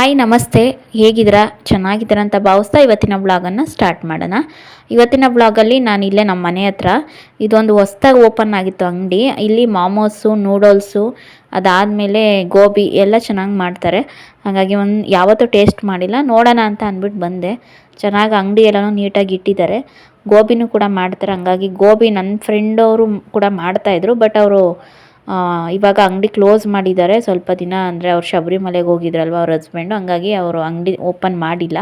Hi, ನಮಸ್ತೆ. ಹೇಗಿದ್ದೀರಾ? ಚೆನ್ನಾಗಿದ್ದೀರಾ ಅಂತ ಭಾವಿಸ್ತಾ ಇವತ್ತಿನ ಬ್ಲಾಗನ್ನು ಸ್ಟಾರ್ಟ್ ಮಾಡೋಣ. ಇವತ್ತಿನ ಬ್ಲಾಗಲ್ಲಿ ನಾನು ಇಲ್ಲೇ ನಮ್ಮ ಮನೆ ಹತ್ರ. ಇದೊಂದು ಹೊಸ್ದಾಗಿ ಓಪನ್ ಆಗಿತ್ತು ಅಂಗಡಿ. ಇಲ್ಲಿ ಮಾಮೋಸು, ನೂಡಲ್ಸು, ಅದಾದಮೇಲೆ ಗೋಬಿ ಎಲ್ಲ ಚೆನ್ನಾಗಿ ಮಾಡ್ತಾರೆ. ಹಾಗಾಗಿ ಒಂದು ಯಾವತ್ತೂ ಟೇಸ್ಟ್ ಮಾಡಿಲ್ಲ. ನೋಡೋಣ ಅಂತ ಅಂದ್ಬಿಟ್ಟು ಬಂದೆ. ಚೆನ್ನಾಗಿ ಅಂಗಡಿ ಎಲ್ಲನೂ ನೀಟಾಗಿ ಇಟ್ಟಿದ್ದಾರೆ. ಗೋಬಿನೂ ಕೂಡ ಮಾಡ್ತಾರೆ. ಹಂಗಾಗಿ ಗೋಬಿ ನನ್ನ ಫ್ರೆಂಡವರು ಕೂಡ ಮಾಡ್ತಾಯಿದ್ರು ಬಟ್ ಅವರು ಇವಾಗ ಅಂಗಡಿ ಕ್ಲೋಸ್ ಮಾಡಿದ್ದಾರೆ. ಸ್ವಲ್ಪ ದಿನ ಅಂದರೆ ಅವ್ರು ಶಬರಿಮಲೆಗೆ ಹೋಗಿದ್ರಲ್ವ ಅವ್ರ ಹಸ್ಬೆಂಡು ಹಂಗಾಗಿ ಅವರು ಅಂಗಡಿ ಓಪನ್ ಮಾಡಿಲ್ಲ.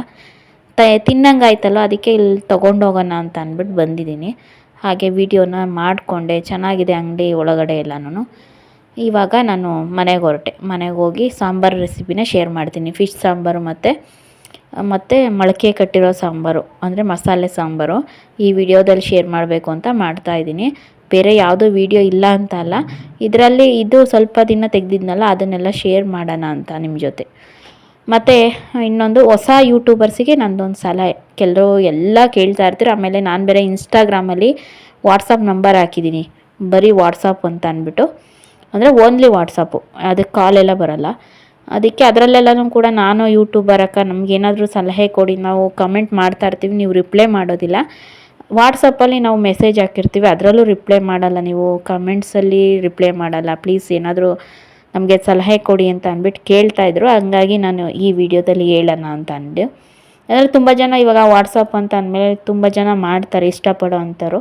ತ ತಿನ್ನಂಗಾಯ್ತಲ್ಲ ಅದಕ್ಕೆ ಇಲ್ಲಿ ತೊಗೊಂಡೋಗೋಣ ಅಂತ ಅಂದ್ಬಿಟ್ಟು ಬಂದಿದ್ದೀನಿ. ಹಾಗೆ ವಿಡಿಯೋನ ಮಾಡಿಕೊಂಡೆ. ಚೆನ್ನಾಗಿದೆ ಅಂಗಡಿ ಒಳಗಡೆ ಎಲ್ಲನೂ ಇವಾಗ ನಾನು ಮನೆಗೆ ಹೊರಟೆ. ಮನೆಗೆ ಹೋಗಿ ಸಾಂಬಾರು ರೆಸಿಪಿನ ಶೇರ್ ಮಾಡ್ತೀನಿ. ಫಿಶ್ ಸಾಂಬಾರು ಮತ್ತು ಮತ್ತು ಮೊಳಕೆ ಕಟ್ಟಿರೋ ಸಾಂಬಾರು. ಅಂದರೆ ಮಸಾಲೆ ಸಾಂಬಾರು. ಈ ವಿಡಿಯೋದಲ್ಲಿ ಶೇರ್ ಮಾಡಬೇಕು ಅಂತ ಮಾಡ್ತಾ ಇದ್ದೀನಿ. ಬೇರೆ ಯಾವುದೋ ವಿಡಿಯೋ ಇಲ್ಲ ಅಂತ ಅಲ್ಲ, ಇದರಲ್ಲಿ ಇದು ಸ್ವಲ್ಪ ದಿನ ತೆಗೆದಿದ್ನಲ್ಲ, ಅದನ್ನೆಲ್ಲ ಶೇರ್ ಮಾಡೋಣ ಅಂತ ನಿಮ್ಮ ಜೊತೆ. ಮತ್ತು, ಇನ್ನೊಂದು ಹೊಸ ಯೂಟ್ಯೂಬರ್ಸಿಗೆ ನಂದೊಂದು ಸಲಹೆ. ಕೆಲವರು ಎಲ್ಲ ಕೇಳ್ತಾ ಇರ್ತೀರ, ಆಮೇಲೆ ನಾನು ಬೇರೆ ಇನ್ಸ್ಟಾಗ್ರಾಮಲ್ಲಿ ವಾಟ್ಸಪ್ ನಂಬರ್ ಹಾಕಿದ್ದೀನಿ. ಬರೀ ವಾಟ್ಸಪ್ ಅಂತ ಅಂದ್ಬಿಟ್ಟು. ಅಂದರೆ ಓನ್ಲಿ ವಾಟ್ಸಪ್ಪು ಅದಕ್ಕೆ ಕಾಲೆಲ್ಲ ಬರಲ್ಲ. ಅದಕ್ಕೆ ಅದರಲ್ಲೆಲ್ಲನೂ ಕೂಡ ನಾನು ಯೂಟ್ಯೂಬರ್ ಅಕ್ಕ, ನಮಗೇನಾದರೂ ಸಲಹೆ ಕೊಡಿ, ನಾವು ಕಮೆಂಟ್ ಮಾಡ್ತಾ ಇರ್ತೀವಿ, ನೀವು ರಿಪ್ಲೈ ಮಾಡೋದಿಲ್ಲ. ವಾಟ್ಸಪ್ಪಲ್ಲಿ ನಾವು ಮೆಸೇಜ್ ಹಾಕಿರ್ತೀವಿ, ಅದರಲ್ಲೂ ರಿಪ್ಲೈ ಮಾಡಲ್ಲ ನೀವು ಕಮೆಂಟ್ಸಲ್ಲಿ ರಿಪ್ಲೈ ಮಾಡಲ್ಲ. ಪ್ಲೀಸ್ ಏನಾದರೂ ನಮಗೆ ಸಲಹೆ ಕೊಡಿ ಅಂತ ಅಂದ್ಬಿಟ್ಟು ಕೇಳ್ತಾ ಇದ್ರು. ಹಂಗಾಗಿ ನಾನು ಈ ವಿಡಿಯೋದಲ್ಲಿ ಹೇಳೋಣ ಅಂತ ಅಂದೆ. ಅದರಲ್ಲಿ ತುಂಬ ಜನ ಇವಾಗ ವಾಟ್ಸಪ್ ಅಂತ ಅಂದಮೇಲೆ ತುಂಬ ಜನ ಮಾಡ್ತಾರೆ, ಇಷ್ಟಪಡೋ ಅಂಥವ್ರು.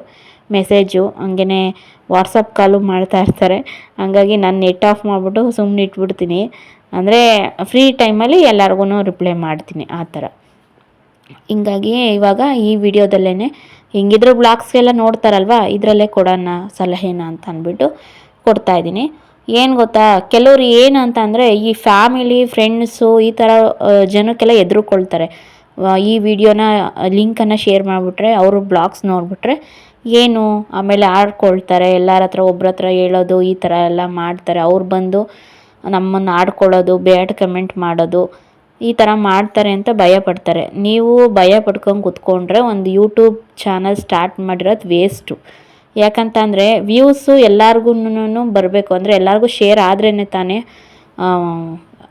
ಮೆಸೇಜು ಹಂಗೇ ವಾಟ್ಸಪ್ ಕಾಲು ಮಾಡ್ತಾ ಇರ್ತಾರೆ. ಹಂಗಾಗಿ ನಾನು ನೆಟ್ ಆಫ್ ಮಾಡಿಬಿಟ್ಟು ಸುಮ್ಮನೆ ಇಟ್ಬಿಡ್ತೀನಿ. ಅಂದರೆ ಫ್ರೀ ಟೈಮಲ್ಲಿ ಎಲ್ಲರಿಗೂ ರಿಪ್ಲೈ ಮಾಡ್ತೀನಿ, ಆ ಥರ. ಹಿಂಗಾಗಿ ಇವಾಗ ಈ ವಿಡಿಯೋದಲ್ಲೇ ಹೆಂಗಿದ್ರು ಬ್ಲಾಗ್ಸ್ಗೆಲ್ಲ ನೋಡ್ತಾರಲ್ವ, ಇದರಲ್ಲೇ ಕೊಡೋಣ ಸಲಹೆನ ಅಂತ ಅಂದ್ಬಿಟ್ಟು ಕೊಡ್ತಾ ಇದ್ದೀನಿ. ಏನು ಗೊತ್ತಾ, ಕೆಲವರು ಏನು ಅಂತ ಅಂದರೆ ಈ ಫ್ಯಾಮಿಲಿ ಫ್ರೆಂಡ್ಸು ಈ ಥರ ಜನಕ್ಕೆಲ್ಲ ಎದುರುಕೊಳ್ತಾರೆ. ಈ ವಿಡಿಯೋನ ಲಿಂಕನ್ನು ಶೇರ್ ಮಾಡಿಬಿಟ್ರೆ, ಅವರು ಬ್ಲಾಗ್ಸ್ ನೋಡಿಬಿಟ್ರೆ ಏನು, ಆಮೇಲೆ ಆಡ್ಕೊಳ್ತಾರೆ, ಎಲ್ಲರ ಹತ್ರ ಒಬ್ರ ಹತ್ರ ಹೇಳೋದು, ಈ ಥರ ಎಲ್ಲ ಮಾಡ್ತಾರೆ. ಅವ್ರು ಬಂದು ನಮ್ಮನ್ನು ಆಡ್ಕೊಳ್ಳೋದು ಬ್ಯಾಡ್ ಕಮೆಂಟ್ ಮಾಡೋದು ಈ ಥರ ಮಾಡ್ತಾರೆ ಅಂತ ಭಯ ಪಡ್ತಾರೆ. ನೀವು ಭಯ ಪಡ್ಕೊಂಡು ಕುತ್ಕೊಂಡ್ರೆ ಒಂದು ಯೂಟ್ಯೂಬ್ ಚಾನಲ್ ಸ್ಟಾರ್ಟ್ ಮಾಡಿರೋದು ವೇಸ್ಟು ಯಾಕಂತಂದರೆ ವ್ಯೂಸು ಎಲ್ಲರಿಗೂ ಬರಬೇಕು. ಅಂದರೆ ಎಲ್ಲರಿಗೂ ಶೇರ್ ಆದ್ರೇ ತಾನೇ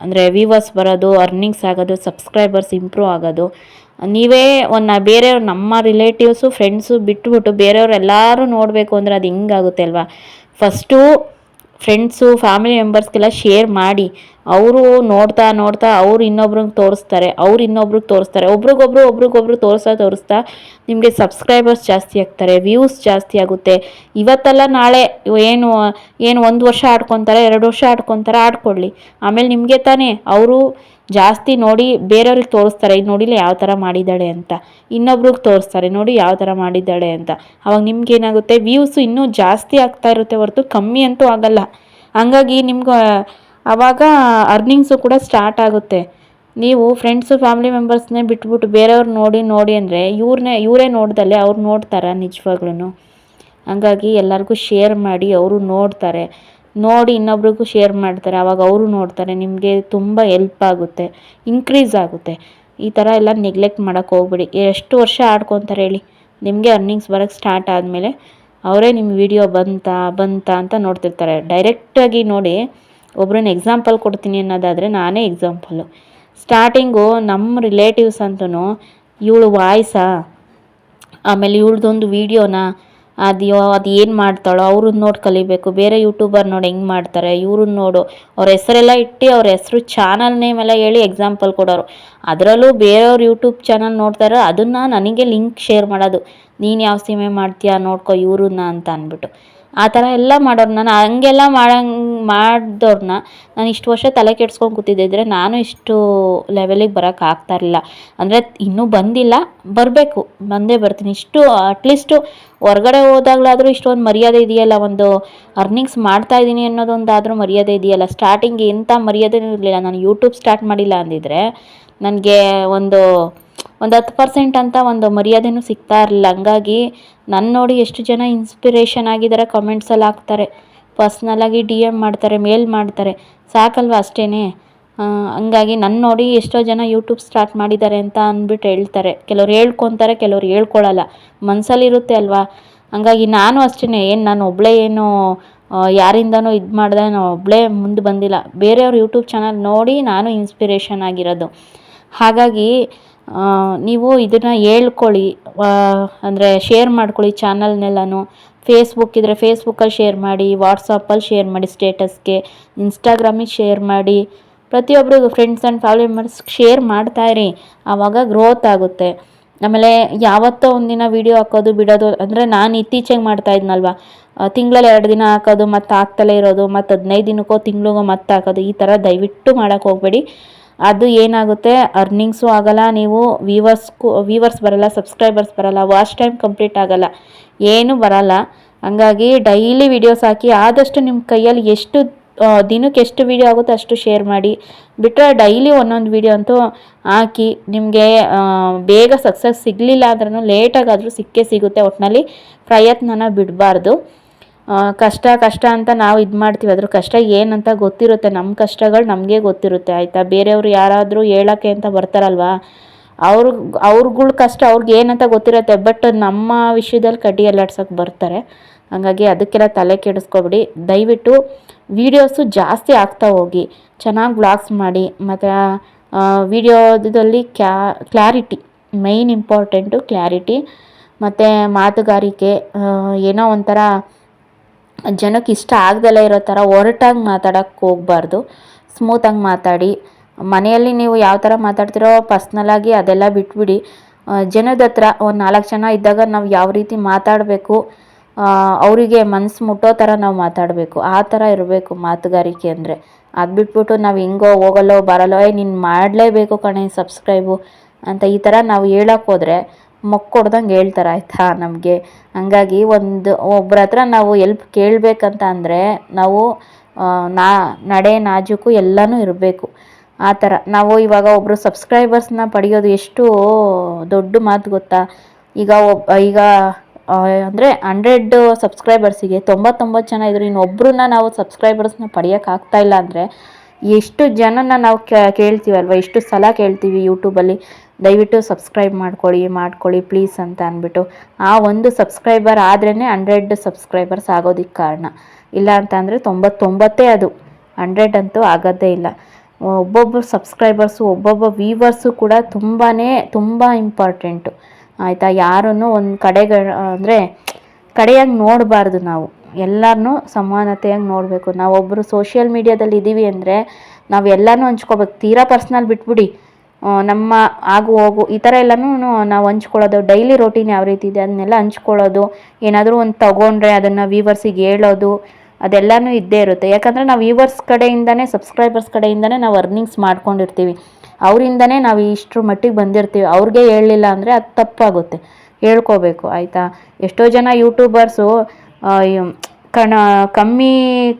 ಅಂದರೆ ವ್ಯೂವರ್ಸ್ ಬರೋದು ಅರ್ನಿಂಗ್ಸ್ ಆಗೋದು ಸಬ್ಸ್ಕ್ರೈಬರ್ಸ್ ಇಂಪ್ರೂವ್ ಆಗೋದು. ನೀವೇ ಒಂದು ಬೇರೆಯವ್ರು, ನಮ್ಮ ರಿಲೇಟಿವ್ಸು ಫ್ರೆಂಡ್ಸು ಬಿಟ್ಬಿಟ್ಟು ಬೇರೆಯವ್ರು ಎಲ್ಲರೂ ನೋಡಬೇಕು ಅಂದರೆ ಅದು ಹಿಂಗಾಗುತ್ತೆ ಅಲ್ವಾ? ಫಸ್ಟು ಫ್ರೆಂಡ್ಸು ಫ್ಯಾಮಿಲಿ ಮೆಂಬರ್ಸ್ಗೆಲ್ಲ ಶೇರ್ ಮಾಡಿ. ಅವರು ನೋಡ್ತಾ ನೋಡ್ತಾ ಅವ್ರು ಇನ್ನೊಬ್ರಿಗೆ ತೋರಿಸ್ತಾರೆ, ಅವ್ರು ಇನ್ನೊಬ್ರಿಗೆ ತೋರಿಸ್ತಾರೆ, ಒಬ್ರಿಗೊಬ್ರು ಒಬ್ರಿಗೊಬ್ರು ತೋರಿಸ್ತಾ ತೋರಿಸ್ತಾ ನಿಮಗೆ ಸಬ್ಸ್ಕ್ರೈಬರ್ಸ್ ಜಾಸ್ತಿ ಆಗ್ತಾರೆ ವ್ಯೂಸ್ ಜಾಸ್ತಿ ಆಗುತ್ತೆ. ಇವತ್ತಲ್ಲ ನಾಳೆ ಏನು ಏನು ಒಂದು ವರ್ಷ ಆಡ್ಕೊತಾರೆ, ಎರಡು ವರ್ಷ ಆಡ್ಕೊತಾರೆ, ಆಡ್ಕೊಳ್ಳಿ. ಆಮೇಲೆ ನಿಮಗೆ ತಾನೇ, ಅವರು ಜಾಸ್ತಿ ನೋಡಿ ಬೇರೆಯವ್ರಿಗೆ ತೋರಿಸ್ತಾರೆ ಇದು ನೋಡಿಲ್ಲ ಯಾವ ಥರ ಮಾಡಿದ್ದಾಳೆ ಅಂತ. ಇನ್ನೊಬ್ರಿಗೆ ತೋರಿಸ್ತಾರೆ, ನೋಡಿ ಯಾವ ಥರ ಮಾಡಿದ್ದಾಳೆ ಅಂತ. ಅವಾಗ ನಿಮ್ಗೆ ಏನಾಗುತ್ತೆ ವ್ಯೂಸು ಇನ್ನೂ ಜಾಸ್ತಿ ಆಗ್ತಾ ಇರುತ್ತೆ ಹೊರತು, ಕಮ್ಮಿ ಅಂತೂ ಆಗಲ್ಲ. ಹಂಗಾಗಿ ನಿಮ್ಗೆ ಆವಾಗ ಅರ್ನಿಂಗ್ಸು ಕೂಡ ಸ್ಟಾರ್ಟ್ ಆಗುತ್ತೆ. ನೀವು ಫ್ರೆಂಡ್ಸು ಫ್ಯಾಮಿಲಿ ಮೆಂಬರ್ಸ್ನೇ ಬಿಟ್ಬಿಟ್ಟು ಬೇರೆಯವ್ರು ನೋಡಿ ನೋಡಿ ಅಂದರೆ ಇವ್ರನ್ನೇ ಇವರೇ ನೋಡ್ದಲ್ಲೇ ಅವ್ರು ನೋಡ್ತಾರೆ ನಿಜವಾಗ್ಲೂ ಹಂಗಾಗಿ ಎಲ್ಲರಿಗೂ ಶೇರ್ ಮಾಡಿ, ಅವರು ನೋಡ್ತಾರೆ. ನೋಡಿ ಇನ್ನೊಬ್ರಿಗೂ ಶೇರ್ ಮಾಡ್ತಾರೆ. ಆವಾಗ ಅವರು ನೋಡ್ತಾರೆ. ನಿಮಗೆ ತುಂಬ ಹೆಲ್ಪ್ ಆಗುತ್ತೆ. ಇನ್ಕ್ರೀಸ್ ಆಗುತ್ತೆ. ಈ ಥರ ಎಲ್ಲ ನೆಗ್ಲೆಕ್ಟ್ ಮಾಡೋಕ್ಕೆ ಹೋಗ್ಬೇಡಿ. ಎಷ್ಟು ವರ್ಷ ಆಡ್ಕೊತಾರೆ ಹೇಳಿ. ನಿಮಗೆ ಅರ್ನಿಂಗ್ಸ್ ಬರೋಕ್ಕೆ ಸ್ಟಾರ್ಟ್ ಆದಮೇಲೆ ಅವರೇ ನಿಮ್ಮ ವಿಡಿಯೋ ಬಂತಾ ಬಂತಾ ಅಂತ ನೋಡ್ತಿರ್ತಾರೆ. ಡೈರೆಕ್ಟಾಗಿ ನೋಡಿ ಒಬ್ರನ್ನ ಎಕ್ಸಾಂಪಲ್ ಕೊಡ್ತೀನಿ ಅನ್ನೋದಾದರೆ ನಾನೇ ಎಕ್ಸಾಂಪಲ್ಲು ಸ್ಟಾರ್ಟಿಂಗು ನಮ್ಮ ರಿಲೇಟಿವ್ಸ್ ಅಂತೂ ಇವಳು ವಾಯ್ಸಾ ಆಮೇಲೆ ಇವಳದೊಂದು ವೀಡಿಯೋನ ಅದು ಅದು ಏನು ಮಾಡ್ತಾಳೋ ಅವ್ರನ್ನ ನೋಡಿ ಕಲಿಬೇಕು. ಬೇರೆ ಯೂಟ್ಯೂಬರ್ ನೋಡಿ ಹೆಂಗೆ ಮಾಡ್ತಾರೆ ಇವ್ರನ್ನ ನೋಡು. ಅವ್ರ ಹೆಸರೆಲ್ಲ ಇಟ್ಟು ಅವ್ರ ಹೆಸರು ಚಾನಲ್ ನೇಮ್ ಎಲ್ಲ ಹೇಳಿ ಎಕ್ಸಾಂಪಲ್ ಕೊಡೋರು. ಅದರಲ್ಲೂ ಬೇರೆಯವ್ರ ಯೂಟ್ಯೂಬ್ ಚಾನಲ್ ನೋಡ್ತಾರೆ ಅದನ್ನು ನನಗೆ ಲಿಂಕ್ ಶೇರ್ ಮಾಡೋದು. ನೀನು ಯಾವ ಸಿನಿಮೆ ಮಾಡ್ತೀಯಾ ನೋಡ್ಕೊ ಇವ್ರನ್ನ ಅಂತ ಅಂದ್ಬಿಟ್ಟು. ಆ ಥರ ಎಲ್ಲ ಮಾಡೋರು ನಾನು ಹಂಗೆಲ್ಲ ಮಾಡಂಗೆ ಮಾಡಿದವ್ರನ್ನ ನಾನು ಇಷ್ಟು ವರ್ಷ ತಲೆ ಕೆಡ್ಸ್ಕೊಂಡು ಕೂತಿದ್ದಿದ್ರೆ ನಾನು ಇಷ್ಟು ಲೆವೆಲಿಗೆ ಬರೋಕ್ಕೆ ಆಗ್ತಾ ಇರಲಿಲ್ಲ. ಅಂದರೆ ಇನ್ನೂ ಬಂದಿಲ್ಲ, ಬರಬೇಕು, ಬಂದೇ ಬರ್ತೀನಿ. ಇಷ್ಟು ಅಟ್ಲೀಸ್ಟು ಹೊರಗಡೆ ಹೋದಾಗಲಾದರೂ ಇಷ್ಟೊಂದು ಮರ್ಯಾದೆ ಇದೆಯಲ್ಲ, ಒಂದು ಅರ್ನಿಂಗ್ಸ್ ಮಾಡ್ತಾ ಇದ್ದೀನಿ ಅನ್ನೋದೊಂದಾದರೂ ಮರ್ಯಾದೆ ಇದೆಯಲ್ಲ. ಸ್ಟಾರ್ಟಿಂಗ್ ಎಂಥ ಮರ್ಯಾದೆನೂ ಇರಲಿಲ್ಲ. ನಾನು ಯೂಟ್ಯೂಬ್ ಸ್ಟಾರ್ಟ್ ಮಾಡಿಲ್ಲ ಅಂದಿದ್ರೆ, ನನಗೆ ಒಂದು ಒಂದು ಹತ್ತು ಪರ್ಸೆಂಟ್ ಅಂತ ಒಂದು ಮರ್ಯಾದೆನೂ ಸಿಗ್ತಾ ಇರಲಿಲ್ಲ. ಹಂಗಾಗಿ ನನ್ನ ನೋಡಿ ಎಷ್ಟು ಜನ ಇನ್ಸ್ಪಿರೇಷನ್ ಆಗಿದ್ದಾರೆ ಕಾಮೆಂಟ್ಸಲ್ಲಿ ಹಾಕ್ತಾರೆ. ಪರ್ಸ್ನಲ್ಲಾಗಿ ಡಿ ಎಂ ಮಾಡ್ತಾರೆ ಮೇಲ್ ಮಾಡ್ತಾರೆ. ಸಾಕಲ್ವ ಅಷ್ಟೇ ಹಂಗಾಗಿ ನನ್ನ ನೋಡಿ ಎಷ್ಟೋ ಜನ ಯೂಟ್ಯೂಬ್ ಸ್ಟಾರ್ಟ್ ಮಾಡಿದ್ದಾರೆ ಅಂತ ಅಂದ್ಬಿಟ್ಟು ಹೇಳ್ತಾರೆ. ಕೆಲವ್ರು ಹೇಳ್ಕೊತಾರೆ, ಕೆಲವ್ರು ಹೇಳ್ಕೊಳ್ಳಲ್ಲ ಮನಸ್ಸಲ್ಲಿರುತ್ತೆ ಅಲ್ವಾ? ಹಂಗಾಗಿ ನಾನು ಅಷ್ಟೇ ಏನು, ನಾನು ಒಬ್ಬಳೇ ಏನು ಯಾರಿಂದನೂ ಇದು ಮಾಡಿದೆ ನಾನು ಒಬ್ಬಳೇ ಮುಂದೆ ಬಂದಿಲ್ಲ. ಬೇರೆಯವ್ರ ಯೂಟ್ಯೂಬ್ ಚಾನಲ್ ನೋಡಿ ನಾನು ಇನ್ಸ್ಪಿರೇಷನ್ ಆಗಿರೋದು. ಹಾಗಾಗಿ ನೀವು ಇದನ್ನು ಹೇಳ್ಕೊಳ್ಳಿ. ಅಂದರೆ ಶೇರ್ ಮಾಡ್ಕೊಳ್ಳಿ ಚಾನಲ್ನೆಲ್ಲನೂ ಫೇಸ್ಬುಕ್ ಇದ್ದರೆ ಫೇಸ್ಬುಕ್ಕಲ್ಲಿ ಶೇರ್ ಮಾಡಿ ವಾಟ್ಸಪ್ಪಲ್ಲಿ ಶೇರ್ ಮಾಡಿ ಸ್ಟೇಟಸ್ಗೆ ಇನ್ಸ್ಟಾಗ್ರಾಮಿಗೆ ಶೇರ್ ಮಾಡಿ. ಪ್ರತಿಯೊಬ್ಬರಿಗೂ ಫ್ರೆಂಡ್ಸ್ ಆ್ಯಂಡ್ ಫ್ಯಾಮಿಲಿ ಮೆಂಬರ್ಸ್ಗೆ ಶೇರ್ ಮಾಡ್ತಾಯಿರಿ ಆವಾಗ ಗ್ರೋತ್ ಆಗುತ್ತೆ. ಆಮೇಲೆ ಯಾವತ್ತೋ ಒಂದಿನ ವೀಡಿಯೋ ಹಾಕೋದು, ಬಿಡೋದು, ಅಂದರೆ ನಾನು ಇತ್ತೀಚೆಗೆ ಮಾಡ್ತಾ ಇದ್ನಲ್ವ? ತಿಂಗಳಲ್ಲಿ ಎರಡು ದಿನ ಹಾಕೋದು, ಮತ್ತೆ ಹಾಕ್ತಲೇ ಇರೋದು, ಮತ್ತು ಹದಿನೈದು ದಿನಕ್ಕೋ ತಿಂಗಳಿಗೋ ಮತ್ತೆ ಹಾಕೋದು, ಈ ಥರ ದಯವಿಟ್ಟು ಮಾಡೋಕ್ಕೆ ಹೋಗಬೇಡಿ. ಅದು ಏನಾಗುತ್ತೆ? ಅರ್ನಿಂಗ್ಸು ಆಗಲ್ಲ, ನೀವು ವ್ಯೂವರ್ಸ್ಗೂ ವ್ಯೂವರ್ಸ್ ಬರಲ್ಲ ಸಬ್ಸ್ಕ್ರೈಬರ್ಸ್ ಬರಲ್ಲ ವಾಚ್ ಟೈಮ್ ಕಂಪ್ಲೀಟ್ ಆಗಲ್ಲ. ಏನೂ ಬರಲ್ಲ. ಹಂಗಾಗಿ ಡೈಲಿ ವಿಡಿಯೋಸ್ ಹಾಕಿ ಆದಷ್ಟು ನಿಮ್ಮ ಕೈಯಲ್ಲಿ ಎಷ್ಟು ದಿನಕ್ಕೆ ಎಷ್ಟು ವೀಡಿಯೋ ಆಗುತ್ತೆ ಅಷ್ಟು ಶೇರ್ ಮಾಡಿ. ಬಿಟ್ಟರೆ ಡೈಲಿ ಒಂದೊಂದು ವೀಡಿಯೋ ಅಂತೂ ಹಾಕಿ ನಿಮಗೆ ಬೇಗ ಸಕ್ಸಸ್ ಸಿಗಲಿಲ್ಲ ಅಂದ್ರೂ ಲೇಟಾಗಾದರೂ ಸಿಕ್ಕೇ ಸಿಗುತ್ತೆ. ಒಟ್ಟಿನಲ್ಲಿ ಪ್ರಯತ್ನನ ಬಿಡಬಾರ್ದು. ಕಷ್ಟ ಕಷ್ಟ ಅಂತ ನಾವು ಇದು ಮಾಡ್ತೀವಿ. ಅದ್ರ ಕಷ್ಟ ಏನಂತ ಗೊತ್ತಿರುತ್ತೆ. ನಮ್ಮ ಕಷ್ಟಗಳು ನಮಗೆ ಗೊತ್ತಿರುತ್ತೆ, ಆಯಿತಾ? ಬೇರೆಯವರು ಯಾರಾದರೂ ಹೇಳೋಕ್ಕೆ ಅಂತ ಬರ್ತಾರಲ್ವಾ? ಅವ್ರ, ಅವ್ರಗಳ ಕಷ್ಟ ಅವ್ರಿಗೆ ಏನಂತ ಗೊತ್ತಿರುತ್ತೆ, ಬಟ್ ನಮ್ಮ ವಿಷಯದಲ್ಲಿ ಕಡ್ಡಿ ಅಲ್ಲಾಡ್ಸೋಕೆ ಬರ್ತಾರೆ. ಹಾಗಾಗಿ ಅದಕ್ಕೆಲ್ಲ ತಲೆ ಕೆಡಿಸ್ಕೊಬಿಡಿ. ದಯವಿಟ್ಟು ವೀಡಿಯೋಸು ಜಾಸ್ತಿ ಆಗ್ತಾ ಹೋಗಿ. ಚೆನ್ನಾಗಿ ವ್ಲಾಗ್ಸ್ ಮಾಡಿ, ಮತ್ತು ವಿಡಿಯೋದಲ್ಲಿ ಕ್ಯಾ, ಕ್ಲಾರಿಟಿ, ಮೈನ್ ಇಂಪಾರ್ಟೆಂಟು ಕ್ಲಾರಿಟಿ, ಮತ್ತು ಮಾತುಗಾರಿಕೆ ಏನೋ ಒಂಥರ ಜನಕ್ಕೆ ಇಷ್ಟ ಆಗ್ದಲೇ ಇರೋ ಥರ ಒರಟಾಗಿ ಮಾತಾಡೋಕ್ಕೆ ಹೋಗಬಾರ್ದು. ಸ್ಮೂತಾಗಿ ಮಾತಾಡಿ. ಮನೆಯಲ್ಲಿ ನೀವು ಯಾವ ಥರ ಮಾತಾಡ್ತಿರೋ ಪರ್ಸ್ನಲಾಗಿ ಅದೆಲ್ಲ ಬಿಟ್ಬಿಡಿ. ಜನದ ಹತ್ರ ಒಂದು ನಾಲ್ಕು ಜನ ಇದ್ದಾಗ ನಾವು ಯಾವ ರೀತಿ ಮಾತಾಡಬೇಕು ಅವರಿಗೆ ಮನಸ್ಸು ಮುಟ್ಟೋ ಥರ ನಾವು ಮಾತಾಡಬೇಕು. ಆ ಥರ ಇರಬೇಕು ಮಾತುಗಾರಿಕೆ ಅಂದರೆ. ಅದು ಬಿಟ್ಬಿಟ್ಟು ನಾವು ಹಿಂಗೋ ಹೋಗಲ್ಲೋ ಬರಲ್ಲೋ, ಏ, ನೀನು ಮಾಡಲೇಬೇಕು ಕಣೆ ಸಬ್ಸ್ಕ್ರೈಬು ಅಂತ ಈ ಥರ ನಾವು ಹೇಳೋಕೆ ಹೋದರೆ ಮೊಕ್ಕೊಡ್ದಂಗೆ ಹೇಳ್ತಾರೆ, ಆಯಿತಾ ನಮಗೆ? ಹಂಗಾಗಿ ಒಂದು ಒಬ್ಬರ ಹತ್ರ ನಾವು ಎಲ್ಪ್ ಕೇಳಬೇಕಂತ ಅಂದರೆ ನಾವು ನಾ, ನಡೆ ನಾಜೂಕು ಎಲ್ಲನೂ ಇರಬೇಕು. ಆ ಥರ. ನಾವು ಇವಾಗ ಒಬ್ಬರು ಸಬ್ಸ್ಕ್ರೈಬರ್ಸ್ನ ಪಡೆಯೋದು ಎಷ್ಟು ದೊಡ್ಡ ಮಾತು ಗೊತ್ತಾ? ಈಗ ಒಬ್ಬ ಈಗ ಅಂದರೆ ಹಂಡ್ರೆಡ್ ಸಬ್ಸ್ಕ್ರೈಬರ್ಸಿಗೆ ತೊಂಬತ್ತೊಂಬತ್ತು ಜನ ಇದ್ದರು ಇನ್ನೊಬ್ಬರನ್ನ ನಾವು ಸಬ್ಸ್ಕ್ರೈಬರ್ಸ್ನ ಪಡೆಯೋಕ್ಕಾಗ್ತಾ ಇಲ್ಲ ಅಂದರೆ ಎಷ್ಟು ಜನನ ನಾವು ಕೇಳ್ತೀವಲ್ವ? ಎಷ್ಟು ಸಲ ಕೇಳ್ತೀವಿ ಯೂಟ್ಯೂಬಲ್ಲಿ ದಯವಿಟ್ಟು ಸಬ್ಸ್ಕ್ರೈಬ್ ಮಾಡ್ಕೊಳ್ಳಿ ಮಾಡ್ಕೊಳ್ಳಿ ಪ್ಲೀಸ್ ಅಂತ ಅಂದ್ಬಿಟ್ಟು. ಆ ಒಂದು ಸಬ್ಸ್ಕ್ರೈಬರ್ ಆದ್ರೇ ಹಂಡ್ರೆಡ್ ಸಬ್ಸ್ಕ್ರೈಬರ್ಸ್ ಆಗೋದಕ್ಕೆ ಕಾರಣ. ಇಲ್ಲ ಅಂತ ಅಂದರೆ ತೊಂಬತ್ತೊಂಬತ್ತೇ ಅದು. ಹಂಡ್ರೆಡ್ ಅಂತೂ ಆಗೋದೇ ಇಲ್ಲ. ಒಬ್ಬೊಬ್ಬರು ಸಬ್ಸ್ಕ್ರೈಬರ್ಸು ಒಬ್ಬೊಬ್ಬ ವೀವರ್ಸು ಕೂಡ ತುಂಬಾ ತುಂಬ ಇಂಪಾರ್ಟೆಂಟು ಆಯಿತಾ? ಯಾರನ್ನು ಒಂದು ಕಡೆಗೆ, ಅಂದರೆ ಕಡೆಯಾಗಿ ನೋಡಬಾರ್ದು ನಾವು. ಎಲ್ಲರನ್ನೂ ಸಮಾನತೆಯಾಗಿ ನೋಡಬೇಕು. ನಾವೊಬ್ಬರು ಸೋಷಿಯಲ್ ಮೀಡ್ಯಾದಲ್ಲಿ ಇದ್ದೀವಿ ಅಂದರೆ ನಾವು ಎಲ್ಲನೂ ಹಂಚ್ಕೋಬೇಕು. ತೀರಾ ಪರ್ಸ್ನಲ್ ಬಿಟ್ಬಿಡಿ. ನಮ್ಮ ಆಗು ಹೋಗು, ಈ ಥರ ಎಲ್ಲನೂ ನಾವು ಹಂಚ್ಕೊಳ್ಳೋದು. ಡೈಲಿ ರೊಟೀನ್ ಯಾವ ರೀತಿ ಇದೆ ಅದನ್ನೆಲ್ಲ ಹಂಚ್ಕೊಳ್ಳೋದು. ಏನಾದರೂ ಒಂದು ತಗೊಂಡ್ರೆ ಅದನ್ನು ವ್ಯೂವರ್ಸಿಗೆ ಹೇಳೋದು ಅದೆಲ್ಲನೂ ಇದ್ದೇ ಇರುತ್ತೆ. ಯಾಕಂದರೆ ನಾವು ವ್ಯೂವರ್ಸ್ ಕಡೆಯಿಂದನೇ ಸಬ್ಸ್ಕ್ರೈಬರ್ಸ್ ಕಡೆಯಿಂದನೇ ನಾವು ಅರ್ನಿಂಗ್ಸ್ ಮಾಡ್ಕೊಂಡಿರ್ತೀವಿ. ಅವರಿಂದನೇ ನಾವು ಇಷ್ಟರ ಮಟ್ಟಿಗೆ ಬಂದಿರ್ತೀವಿ. ಅವ್ರಿಗೆ ಹೇಳಲಿಲ್ಲ ಅಂದರೆ ಅದು ತಪ್ಪಾಗುತ್ತೆ. ಹೇಳ್ಕೋಬೇಕು, ಆಯಿತಾ? ಎಷ್ಟೋ ಜನ ಯೂಟ್ಯೂಬರ್ಸು ಕಣ, ಕಮ್ಮಿ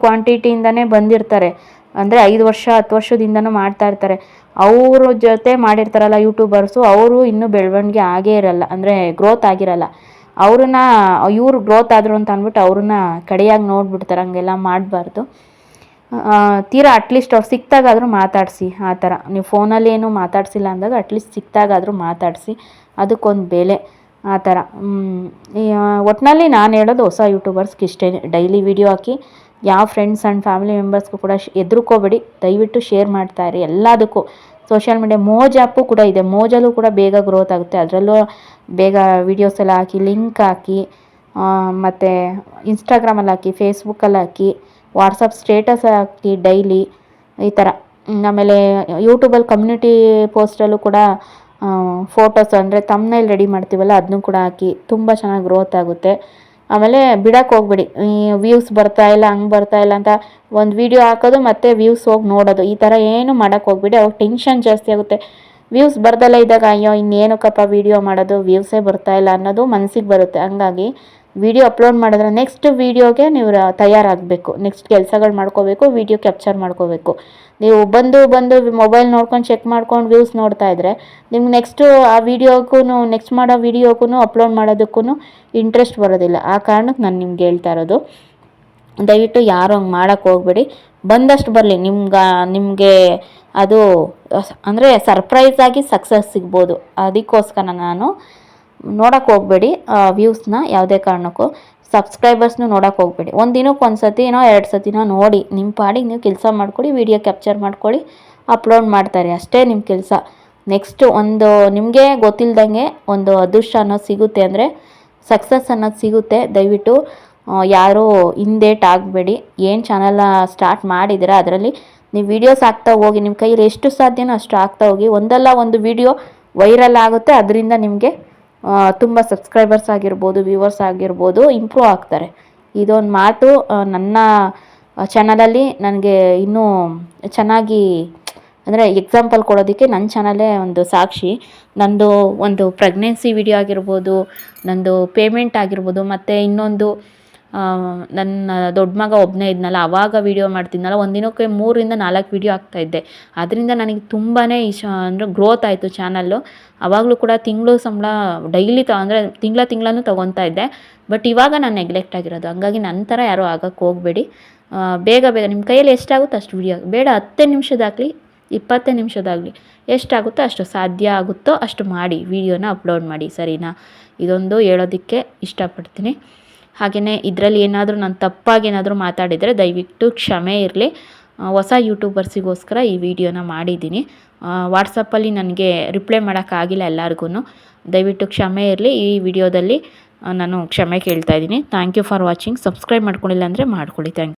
ಕ್ವಾಂಟಿಟಿಯಿಂದನೇ ಬಂದಿರ್ತಾರೆ. ಅಂದರೆ ಐದು ವರ್ಷ, ಹತ್ತು ವರ್ಷದಿಂದನೂ ಮಾಡ್ತಾ ಇರ್ತಾರೆ. ಅವ್ರ ಜೊತೆ ಮಾಡಿರ್ತಾರಲ್ಲ ಯೂಟ್ಯೂಬರ್ಸು ಅವರು ಇನ್ನೂ ಬೆಳವಣಿಗೆ ಆಗೇ ಇರಲ್ಲ. ಅಂದರೆ ಗ್ರೋತ್ ಆಗಿರಲ್ಲ. ಅವ್ರನ್ನ, ಇವ್ರು ಗ್ರೋತ್ ಆದರು ಅಂತ ಅಂದ್ಬಿಟ್ಟು ಅವ್ರನ್ನ ಕಡೆಯಾಗಿ ನೋಡ್ಬಿಡ್ತಾರೆ, ಹಂಗೆಲ್ಲ ಮಾಡಬಾರ್ದು. ತೀರಾ ಅಟ್ಲೀಸ್ಟ್ ಅವ್ರು ಸಿಕ್ತಾಗಾದರೂ ಮಾತಾಡಿಸಿ, ಆ ಥರ. ನೀವು ಫೋನಲ್ಲಿ ಏನೂ ಮಾತಾಡ್ಸಿಲ್ಲ ಅಂದಾಗ ಅಟ್ಲೀಸ್ಟ್ ಸಿಕ್ತಾಗಾದರೂ ಮಾತಾಡಿಸಿ. ಅದಕ್ಕೊಂದು ಬೆಲೆ. ಆ ಥರ. ಒಟ್ಟಿನಲ್ಲಿ ನಾನು ಹೇಳೋದು ಹೊಸ ಯೂಟ್ಯೂಬರ್ಸ್ಗೆ ಇಷ್ಟೇ. ಡೈಲಿ ವಿಡಿಯೋ ಹಾಕಿ ಯಾವ ಫ್ರೆಂಡ್ಸ್ ಆ್ಯಂಡ್ ಫ್ಯಾಮಿಲಿ ಮೆಂಬರ್ಸ್ಗೂ ಕೂಡ ಹೆದರ್ಕೋಬೇಡಿ ದಯವಿಟ್ಟು ಶೇರ್ ಮಾಡ್ತಾ ಇರಿ ಎಲ್ಲದಕ್ಕೂ. ಸೋಷಿಯಲ್ ಮೀಡಿಯಾ ಮೋಜ್ ಆ್ಯಪು ಕೂಡ ಇದೆ. ಮೋಜಲ್ಲೂ ಕೂಡ ಬೇಗ ಗ್ರೋತ್ ಆಗುತ್ತೆ. ಅದರಲ್ಲೂ ಬೇಗ ವಿಡಿಯೋಸ್ ಎಲ್ಲ ಹಾಕಿ, ಲಿಂಕ್ ಹಾಕಿ ಮತ್ತು ಇನ್ಸ್ಟಾಗ್ರಾಮಲ್ಲಿ ಹಾಕಿ, ಫೇಸ್ಬುಕ್ಕಲ್ಲಿ ಹಾಕಿ, ವಾಟ್ಸಪ್ ಸ್ಟೇಟಸ್ ಹಾಕಿ ಡೈಲಿ ಈ ಥರ. ಆಮೇಲೆ ಯೂಟ್ಯೂಬಲ್ಲಿ ಕಮ್ಯುನಿಟಿ ಪೋಸ್ಟಲ್ಲೂ ಕೂಡ ಫೋಟೋಸ್ ಅಂದರೆ ತಮ್ಮನೇಲಿ ರೆಡಿ ಮಾಡ್ತೀವಲ್ಲ ಅದನ್ನು ಕೂಡ ಹಾಕಿ ತುಂಬ ಚೆನ್ನಾಗಿ ಗ್ರೋತ್ ಆಗುತ್ತೆ. ಆಮೇಲೆ ಬಿಡಕ್ಕೆ ಹೋಗ್ಬೇಡಿ. ವ್ಯೂಸ್ ಬರ್ತಾ ಇಲ್ಲ, ಹಂಗೆ ಬರ್ತಾ ಇಲ್ಲ ಅಂತ ಒಂದು ವಿಡಿಯೋ ಹಾಕೋದು, ಮತ್ತೆ ವ್ಯೂಸ್ ಹೋಗಿ ನೋಡೋದು. ಈ ಥರ ಏನು ಮಾಡೋಕ್ಕೆ ಹೋಗ್ಬೇಡಿ ಅವಾಗ ಟೆನ್ಷನ್ ಜಾಸ್ತಿ ಆಗುತ್ತೆ. ವ್ಯೂಸ್ ಬರ್ದಲ್ಲೇ ಇದ್ದಾಗ, ಅಯ್ಯೋ, ಇನ್ನೇನಕ್ಕಪ್ಪ ವೀಡಿಯೋ ಮಾಡೋದು? ವ್ಯೂಸೇ ಬರ್ತಾ ಇಲ್ಲ ಅನ್ನೋದು ಮನಸ್ಸಿಗೆ ಬರುತ್ತೆ. ಹಂಗಾಗಿ ವಿಡಿಯೋ ಅಪ್ಲೋಡ್ ಮಾಡಿದ್ರೆ ನೆಕ್ಸ್ಟ್ ವೀಡಿಯೋಗೆ ನೀವು ತಯಾರಾಗಬೇಕು. ನೆಕ್ಸ್ಟ್ ಕೆಲಸಗಳು ಮಾಡ್ಕೋಬೇಕು ವಿಡಿಯೋ ಕ್ಯಾಪ್ಚರ್ ಮಾಡ್ಕೋಬೇಕು. ನೀವು ಬಂದು ಬಂದು ಮೊಬೈಲ್ ನೋಡ್ಕೊಂಡು ಚೆಕ್ ಮಾಡ್ಕೊಂಡು ವ್ಯೂಸ್ ನೋಡ್ತಾ ಇದ್ರೆ, ನಿಮ್ಗೆ ನೆಕ್ಸ್ಟು ಆ ವಿಡಿಯೋಗೂ ನೆಕ್ಸ್ಟ್ ಮಾಡೋ ವೀಡಿಯೋಗೂ ಅಪ್ಲೋಡ್ ಮಾಡೋದಕ್ಕೂ ಇಂಟ್ರೆಸ್ಟ್ ಬರೋದಿಲ್ಲ. ಆ ಕಾರಣಕ್ಕೆ ನಾನು ನಿಮ್ಗೆ ಹೇಳ್ತಾ ಇರೋದು, ದಯವಿಟ್ಟು ಯಾರು ಹಂಗೆ ಮಾಡೋಕ್ಕೆ ಹೋಗ್ಬೇಡಿ. ಬಂದಷ್ಟು ಬರಲಿ, ನಿಮ್ಗೆ, ನಿಮಗೆ ಅದು ಅಂದರೆ ಸರ್ಪ್ರೈಸ್ ಆಗಿ ಸಕ್ಸಸ್ ಸಿಗ್ಬೋದು. ಅದಕ್ಕೋಸ್ಕರ ನಾನು ನೋಡೋಕ್ಕೆ ಹೋಗಬೇಡಿ ವ್ಯೂಸ್ನ ಯಾವುದೇ ಕಾರಣಕ್ಕೂ. ಸಬ್ಸ್ಕ್ರೈಬರ್ಸ್ನೂ ನೋಡೋಕೆ ಹೋಗಬೇಡಿ. ಒಂದು ದಿನಕ್ಕೆ ಒಂದು ಸತಿನೋ ಎರಡು ಸತಿನೋ ನೋಡಿ. ನಿಮ್ಮ ಪಾಡಿಗೆ ನೀವು ಕೆಲಸ ಮಾಡ್ಕೊಳ್ಳಿ ವಿಡಿಯೋ ಕ್ಯಾಪ್ಚರ್ ಮಾಡ್ಕೊಳ್ಳಿ ಅಪ್ಲೋಡ್ ಮಾಡ್ತಾರೆ. ಅಷ್ಟೇ ನಿಮ್ಮ ಕೆಲಸ. ನೆಕ್ಸ್ಟ್ ಒಂದು ನಿಮಗೆ ಗೊತ್ತಿಲ್ದಂಗೆ ಒಂದು ಅದೃಷ್ಟ ಅನ್ನೋದು ಸಿಗುತ್ತೆ ಅಂದರೆ ಸಕ್ಸಸ್ ಅನ್ನೋದು ಸಿಗುತ್ತೆ. ದಯವಿಟ್ಟು ಯಾರೂ ಹಿಂದೇಟ್ ಆಗಬೇಡಿ. ಏನು ಚಾನಲ್ನ ಸ್ಟಾರ್ಟ್ ಮಾಡಿದ್ದೀರಾ ಅದರಲ್ಲಿ ನೀವು ವೀಡಿಯೋಸ್ ಹಾಕ್ತಾ ಹೋಗಿ ನಿಮ್ಮ ಕೈಯಲ್ಲಿ ಎಷ್ಟು ಸಾಧ್ಯನೋ ಅಷ್ಟು ಹಾಕ್ತಾ ಹೋಗಿ. ಒಂದಲ್ಲ ಒಂದು ವಿಡಿಯೋ ವೈರಲ್ ಆಗುತ್ತೆ, ಅದರಿಂದ ನಿಮಗೆ ತುಂಬ ಸಬ್ಸ್ಕ್ರೈಬರ್ಸ್ ಆಗಿರ್ಬೋದು ವ್ಯೂವರ್ಸ್ ಆಗಿರ್ಬೋದು ಇಂಪ್ರೂವ್ ಆಗ್ತಾರೆ. ಇದೊಂದು ಮಾತು ನನ್ನ ಚಾನಲಲ್ಲಿ ನನಗೆ ಇನ್ನೂ ಚೆನ್ನಾಗಿ, ಅಂದರೆ ಎಕ್ಸಾಂಪಲ್ ಕೊಡೋದಕ್ಕೆ ನನ್ನ ಚಾನಲೇ ಒಂದು ಸಾಕ್ಷಿ. ನಂದು ಒಂದು ಪ್ರೆಗ್ನೆನ್ಸಿ ವಿಡಿಯೋ ಆಗಿರ್ಬೋದು, ನಂದು ಪೇಮೆಂಟ್ ಆಗಿರ್ಬೋದು, ಮತ್ತು ಇನ್ನೊಂದು ನನ್ನ ದೊಡ್ಡ ಮಗ ಒಬ್ಬನೇ ಇದ್ನಲ್ಲ ಆವಾಗ ವೀಡಿಯೋ ಮಾಡ್ತಿದ್ನಲ್ಲ ಒಂದು ದಿನಕ್ಕೆ ಮೂರರಿಂದ ನಾಲ್ಕು ವೀಡಿಯೋ ಹಾಕ್ತಾಯಿದ್ದೆ ಅದರಿಂದ ನನಗೆ ತುಂಬಾ ಇಶ ಅಂದರೆ ಗ್ರೋತ್ ಆಯಿತು ಚಾನಲ್ಲು ಆವಾಗಲೂ ಕೂಡ ತಿಂಗಳು ಸಂಬಳ ಡೈಲಿ ತ, ಅಂದರೆ ತಿಂಗಳ ತಿಂಗಳೂ ತೊಗೊತಾ ಇದ್ದೆ. ಬಟ್ ಇವಾಗ ನಾನು ನೆಗ್ಲೆಕ್ಟ್ ಆಗಿರೋದು. ಹಂಗಾಗಿ ನನ್ನ ಥರ ಯಾರೂ ಆಗಕ್ಕೆ ಹೋಗಬೇಡಿ. ಬೇಗ ಬೇಗ ನಿಮ್ಮ ಕೈಯಲ್ಲಿ ಎಷ್ಟಾಗುತ್ತೋ ಅಷ್ಟು ವೀಡಿಯೋ ಬೇಡ, ಹತ್ತೇ ನಿಮಿಷದಾಗಲಿ, ಇಪ್ಪತ್ತೇ ನಿಮಿಷದಾಗಲಿ, ಎಷ್ಟಾಗುತ್ತೋ ಅಷ್ಟು ಸಾಧ್ಯ ಆಗುತ್ತೋ ಅಷ್ಟು ಮಾಡಿ ವೀಡಿಯೋನ ಅಪ್ಲೋಡ್ ಮಾಡಿ. ಸರಿನಾ? ಇದೊಂದು ಹೇಳೋದಕ್ಕೆ ಇಷ್ಟಪಡ್ತೀನಿ. ಹಾಗೆಯೇ ಇದರಲ್ಲಿ ಏನಾದರೂ ನಾನು ತಪ್ಪಾಗಿ ಏನಾದರೂ ಮಾತಾಡಿದರೆ ದಯವಿಟ್ಟು ಕ್ಷಮೆ ಇರಲಿ. ಹೊಸ ಯೂಟ್ಯೂಬರ್ಸಿಗೋಸ್ಕರ ಈ ವಿಡಿಯೋನ ಮಾಡಿದ್ದೀನಿ. ವಾಟ್ಸಪ್ಪಲ್ಲಿ ನನಗೆ ರಿಪ್ಲೈ ಮಾಡೋಕ್ಕಾಗಿಲ್ಲ ಎಲ್ಲರಿಗೂ ದಯವಿಟ್ಟು ಕ್ಷಮೆ ಇರಲಿ ಈ ವಿಡಿಯೋದಲ್ಲಿ. ನಾನು ಕ್ಷಮೆ ಕೇಳ್ತಾ ಇದ್ದೀನಿ. Thank you for watching subscribe ಮಾಡ್ಕೊಂಡಿಲ್ಲ ಅಂದರೆ ಮಾಡ್ಕೊಳ್ಳಿ. ಥ್ಯಾಂಕ್